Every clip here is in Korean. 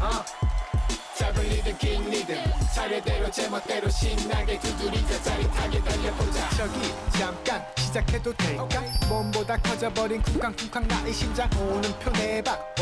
어. 자블리드, 낀 리듬. 차례대로 제멋대로 신나게 두드리자. 짜릿하게 달려보자. 저기 잠깐 시작해도 될까? 몸보다 커져버린 쿵쾅쿵쾅 나의 심장. 오는 표 내박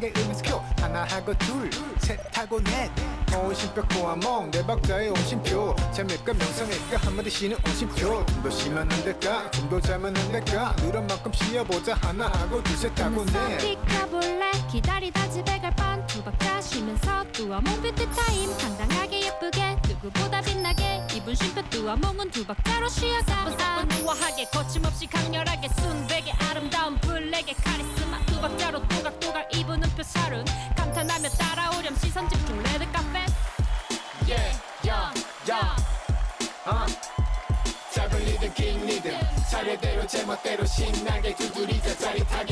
온박의 음스표 하나 하고 둘 셋 하고 넷. 온심표 코아몽 네 박자의 온심표. 재밀까 명성일까 한마디 쉬는 온심표. 좀 더 쉬면 안 될까? 좀 더 자면 안 될까? 누런 만큼 쉬어보자. 하나 하고 둘셋 하고 넷. 픽가볼래? 기다리다 집에 갈 뻔 두 박자 쉬면서 뚜어 몽 뷰티 타임. 당당하게 예쁘게 누구보다 빛나게. 이분 쉼표 뚜어 몽은 두 박자로 쉬어가 사뿐사뿐 우아하게 거침없이 강렬하게 순백의 아름다운 블랙의 카리스마 두 박자로 또각또각 입은 음표 살은 감탄하며 따라오렴 시선 집중. 레드 카페 yeah. 어? 짧은 리듬 긴 리듬. 차례대로 제멋대로 신나게 두드리자. 짜릿하게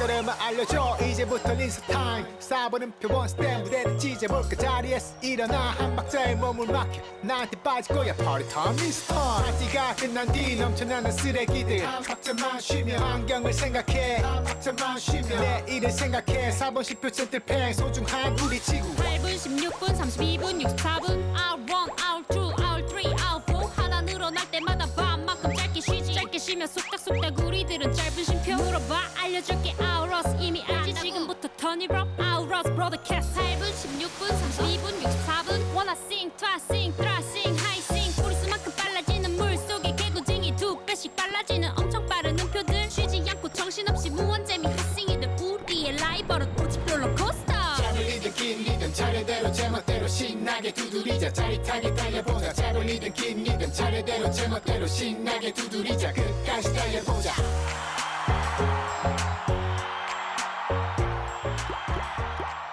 발걸음을 알려줘. 이제부터 린스 타임. 4번은 표본 스텝 무대를 찢어볼까 자리에서 일어나. 한 박자에 몸을 맡겨 나한테 빠질 거야. 파티 타임 타임 파티가 끝난 뒤 넘쳐나는 쓰레기들. 한 박자만 쉬며 안경을 생각해. 한 박자만 쉬며 내일을 생각해. 4번 10표 젠틀팽. 소중한 우리 지구. 8분 16분 32분 64분. Hour 1 Hour 2 Hour 우리들은 짧은 쉼표 물어봐. 알려줄게. Us 이미 알지 지금부터 turn it up us broadcast 8분 16분 32분 64분 두드리자. 짜릿하게 달려보자. 짧은 리듬 긴 리듬 차례대로 제멋대로 신나게 두드리자. 끝까지 달려보자